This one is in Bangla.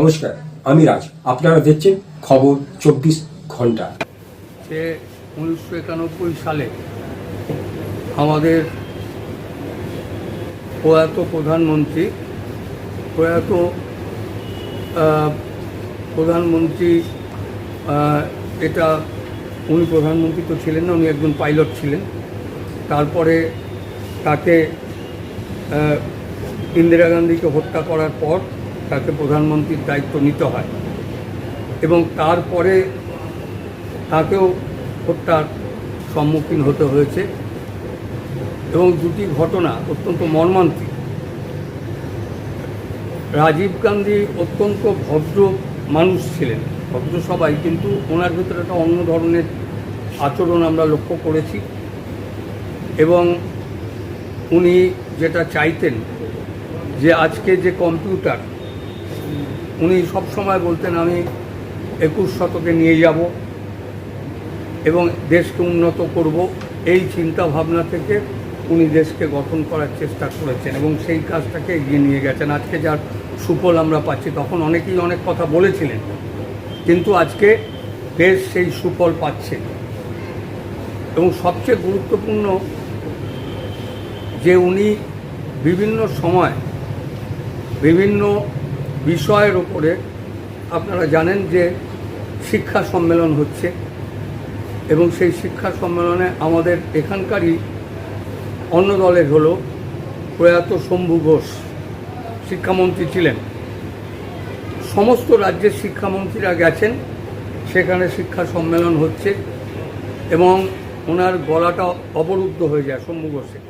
নমস্কার, আমি রাজ। আপনারা দেখছেন খবর চব্বিশ ঘণ্টা। সে উনিশশো একানব্বই সালে আমাদের প্রয়াত প্রধানমন্ত্রী প্রয়াত প্রধানমন্ত্রী এটা উনি প্রধানমন্ত্রী তো ছিলেন না, উনি একজন পাইলট ছিলেন। তারপরে তাকে ইন্দিরা গান্ধীকে হত্যা করার পর তাকে প্রধানমন্ত্রীর দায়িত্ব নিতে হয় এবং তারপরে তাকেও হত্যার সম্মুখীন হতে হয়েছে এবং দুটি ঘটনা অত্যন্ত মর্মান্তিক। রাজীব গান্ধী অত্যন্ত ভদ্র মানুষ ছিলেন, ভদ্র সবাই, কিন্তু ওনার ভিতরে একটা অন্য ধরনের আচরণ আমরা লক্ষ্য করেছি এবং উনি যেটা চাইতেন যে আজকে যে কম্পিউটার উনি সব সময় বলতেন, আমি একুশ শতকে নিয়ে যাব এবং দেশকে উন্নত করব। এই চিন্তা ভাবনা থেকে উনি দেশকে গঠন করার চেষ্টা করেছেন এবং সেই কাজটাকে এগিয়ে নিয়ে গেছেন। আজকে যার সুফল আমরা পাচ্ছি, তখন অনেকেই অনেক কথা বলেছিলেন, কিন্তু আজকে দেশ সেই সুফল পাচ্ছে। এবং সবচেয়ে গুরুত্বপূর্ণ যে উনি বিভিন্ন সময় বিভিন্ন বিষয়ের ওপরে আপনারা জানেন যে শিক্ষা সম্মেলন হচ্ছে এবং সেই শিক্ষা সম্মেলনে আমাদের এখানকারই অন্য দলের হলো প্রয়াত শম্ভু ঘোষ, শিক্ষামন্ত্রী ছিলেন। সমস্ত রাজ্যের শিক্ষামন্ত্রীরা গেছেন, সেখানে শিক্ষা সম্মেলন হচ্ছে এবং ওনার গলাটা অবরুদ্ধ হয়ে যায় শম্ভু ঘোষের।